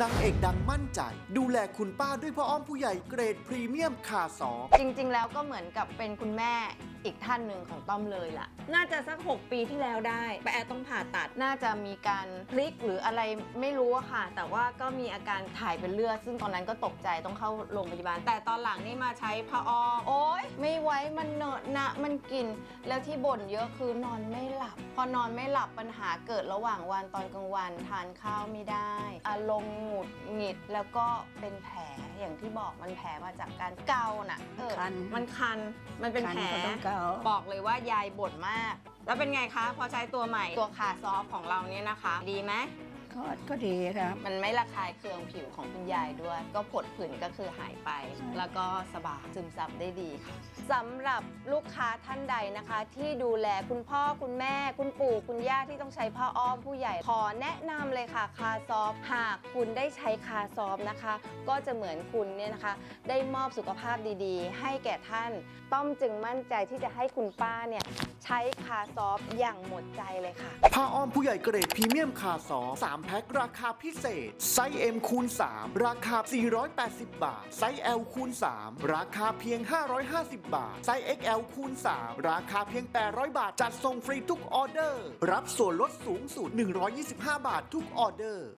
นางเอกดังมั่นใจ ดูแลคุณป้าด้วยพ่ออ้อมผู้ใหญ่เกรดพรีเมียมคาซอจริงๆ แล้วก็เหมือนกับเป็นคุณแม่อีกท่านหนึ่งของต้อมเลยล่ะ น่าจะสัก 6 ปีที่แล้วได้แต่แอร์ต้องผ่าตัด น่าจะมีการพลิกหรืออะไรไม่รู้อะค่ะ แต่ว่าก็มีอาการถ่ายเป็นเลือด ซึ่งตอนนั้นก็ตกใจต้องเข้าโรงพยาบาล แต่ตอนหลังนี่มาใช้ผ้าอ้อมโอ๊ย ไม่ไหว้มันเหนอะหนะ มันกิน แล้วที่บ่นเยอะคือนอนไม่หลับ พอนอนไม่หลับปัญหาเกิดระหว่างวันตอนกลางวันทานข้าวไม่ได้ อารมณ์หงุดหงิดแล้วก็เป็นแผลอย่างที่บอกมันแผลมาจากการเกาน่ะเออคันมันคันมันเป็นแผลคันก็ต้องเกา บอกเลยว่ายายบ่นมาก แล้วเป็นไงคะ พอใช้ตัวใหม่ตัวขาซอฟต์ของเราเนี่ยนะคะ ดีไหม ก็ก็ดีครับ มันไม่ระคายเคืองผิวของคุณยายด้วย ก็ผดผื่นก็คือหายไป แล้วก็สบายซึมซับได้ดีค่ะสำหรับลูกค้าท่านใดนะคะ ที่ดูแลคุณพ่อคุณแม่ คุณปู่คุณย่าที่ต้องใช้ผ้าอ้อมผู้ใหญ่ ขอแนะนำเลยค่ะคาซอฟต์หากคุณได้ใช้คาซอฟต์นะคะ ก็จะเหมือนคุณเนี่ยนะคะ ได้มอบสุขภาพดีๆ ให้แก่ท่าน ต้อมจึงมั่นใจที่จะให้คุณป้าเนี่ยใช้คาซอฟต์อย่างหมดใจเลยค่ะ ผ้าอ้อมผู้ใหญ่เกรดพรีเมียมคาซอฟ3 แพ็คราคาพิเศษ ไซส์ M คูณ 3 ราคา 480 บาท ไซส์ L คูณ 3 ราคาเพียง 550 บาท ไซส์ XL คูณ 3 ราคาเพียง 800 บาท จัดส่งฟรีทุกออเดอร์ รับส่วนลดสูงสุด 125 บาททุกออเดอร์